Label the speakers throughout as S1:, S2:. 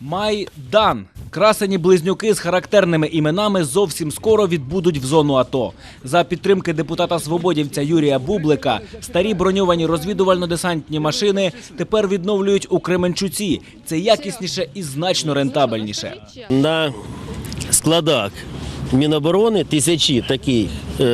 S1: Майдан. Красені близнюки з характерними іменами зовсім скоро відбудуть в зону АТО. За підтримки депутата свободівця Юрія Бублика старі броньовані розвідувально-десантні машини тепер відновлюють у Кременчуці. Це якісніше і значно рентабельніше.
S2: на складах Міноборони тисячі таких,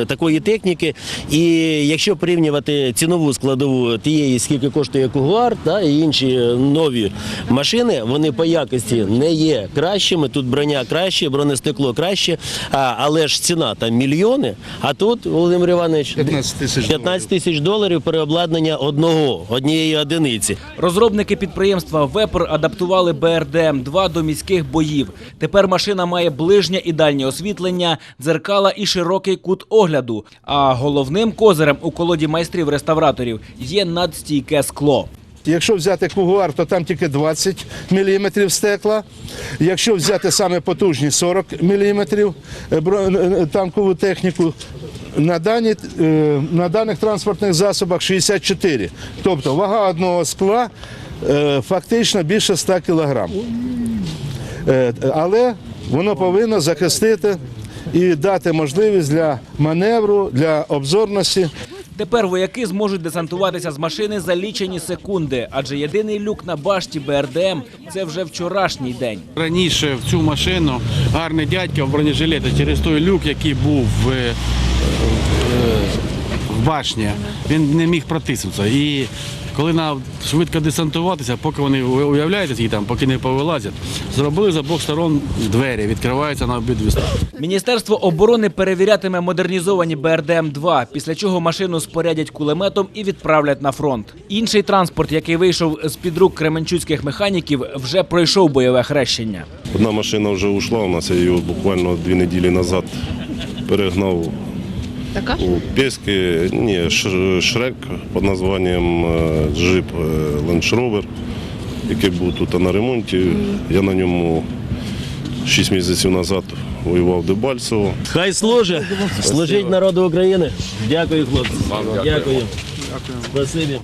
S2: такої техніки. І якщо порівнювати цінову складову тієї, скільки коштує Кугуар, та, і інші нові машини, вони по якості не є кращими. Тут броня краще, бронестекло краще, а, але ж ціна там мільйони. А тут, Володимир Іванович,
S3: 15 тисяч
S2: 15 тисяч доларів переобладнання одного, однієї одиниці.
S1: Розробники підприємства Вепр адаптували БРДМ-2 до міських боїв. Тепер машина має ближнє і дальнє освітлення, дзеркала і широкий кут огляду. А головним козирем у колоді майстрів-реставраторів є надстійке скло.
S3: Якщо взяти кугуар, то там тільки 20 мм стекла. Якщо взяти саме потужні 40 мм танкову техніку, на, дані, е, на даних транспортних засобах 64. Тобто вага одного скла е, фактично більше 100 кг. Е, Але воно повинно захистити і дати можливість для маневру, для обзорності.
S1: Тепер вояки зможуть десантуватися з машини за лічені секунди, адже єдиний люк на башті БРДМ – це вже вчорашній день.
S4: Раніше в цю машину гарний дядько в бронежилеті через той люк, який був в, е, е, в башні, він не міг протиснутися. І коли нам швидко десантуватися, поки вони уявляєте, скільки там, поки не повилазять, зробили з обох сторон двері, відкриваються на обидві сторони.
S1: Міністерство оборони перевірятиме модернізовані БРДМ-2, після чого машину спорядять кулеметом і відправлять на фронт. Інший транспорт, який вийшов з-під рук кременчуцьких механіків, вже пройшов бойове хрещення.
S5: Одна машина вже ушла у нас, я її буквально дві неділі назад перегнав
S6: Така?
S5: у Пєски. Ні, Шрек під названням е, джип е, Land Rover, який був тут на ремонті. Я на ньому 6 місяців назад воював в Дебальцево.
S2: Хай служить, служить народу України. Дякую, хлопці. Дякую. Спасибі.